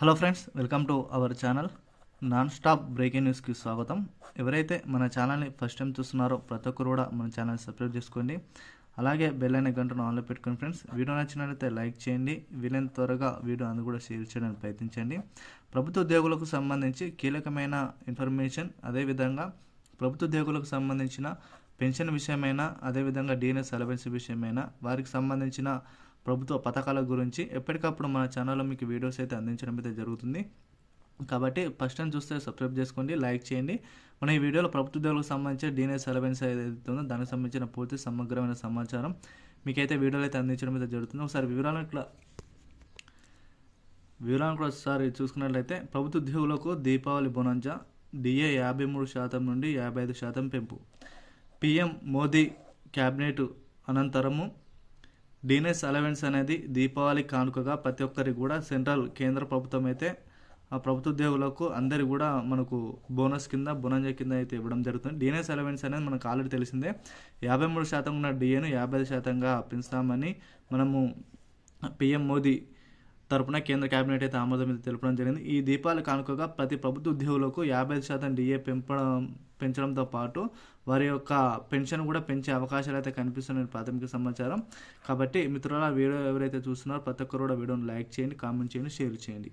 Hello friends welcome to our channel. Non stop breaking న్యూస్కి స్వాగతం. ఎవరైతే మన ఛానల్ని ఫస్ట్ టైం చూస్తున్నారో ప్రతి ఒక్కరు కూడా మన ఛానల్ సబ్స్క్రైబ్ చేసుకోండి. అలాగే బెల్ అనే గంటను ఆన్లో పెట్టుకోండి ఫ్రెండ్స్ వీడియో నచ్చినట్లయితే లైక్ చేయండి వీలైన త్వరగా వీడియో అందు కూడా షేర్ చేయడానికి ప్రయత్నించండి. ప్రభుత్వ ఉద్యోగులకు సంబంధించి కీలకమైన ఇన్ఫర్మేషన్ అదేవిధంగా ప్రభుత్వ ఉద్యోగులకు సంబంధించిన పెన్షన్ విషయమైనా అదేవిధంగా డిఎన్ఎస్ అలవెన్స్ విషయమైనా వారికి సంబంధించిన ప్రభుత్వ పథకాల గురించి ఎప్పటికప్పుడు మన ఛానల్లో మీకు వీడియోస్ అయితే అందించడం అయితే జరుగుతుంది. కాబట్టి ఫస్ట్ టైం చూస్తే సబ్స్క్రైబ్ చేసుకోండి లైక్ చేయండి. మన ఈ వీడియోలో ప్రభుత్వ ఉద్యోగులకు సంబంధించిన డిఎన్ఎస్ అలవెన్స్ ఏదైతే ఉందో దానికి సంబంధించిన పూర్తి సమగ్రమైన సమాచారం మీకైతే వీడియోలు అయితే అందించడం అయితే జరుగుతుంది. ఒకసారి వివరాలను ఇట్లా వివరాలను కూడా ఒకసారి చూసుకున్నట్లయితే ప్రభుత్వ ఉద్యోగులకు దీపావళి బోనంజా డిఏ యాభై మూడు శాతం నుండి యాభై ఐదు శాతం పెంపు. పిఎం మోదీ క్యాబినెట్ అనంతరము డీనెస్ అలవెన్స్ అనేది దీపావళి కానుకగా ప్రతి ఒక్కరికి కూడా సెంట్రల్ కేంద్ర ప్రభుత్వం అయితే ఆ ప్రభుత్వ ఉద్యోగులకు అందరు కూడా మనకు బోనస్ కింద బొనంజ కింద అయితే ఇవ్వడం జరుగుతుంది. డిఎన్ఎస్ అలవెన్స్ అనేది మనకు ఆల్రెడీ తెలిసిందే. యాభై మూడు శాతం ఉన్న డిఏను యాభై ఐదు శాతంగా పెంచుతామని మనము పిఎం మోదీ తరపున కేంద్ర కేబినెట్ అయితే ఆమోదం అయితే తెలపడం జరిగింది. ఈ దీపాలు కానుకగా ప్రతి ప్రభుత్వ ఉద్యోగులకు యాభై ఐదు శాతం డిఏ పెంపడం పెంచడంతో పాటు వారి యొక్క పెన్షన్ కూడా పెంచే అవకాశాలు అయితే కనిపిస్తున్నాయి ప్రాథమిక సమాచారం. కాబట్టి మిత్రుల వీడియో ఎవరైతే చూస్తున్నారో ప్రతి ఒక్కరు కూడా వీడియోని లైక్ చేయండి కామెంట్ చేయండి షేర్ చేయండి.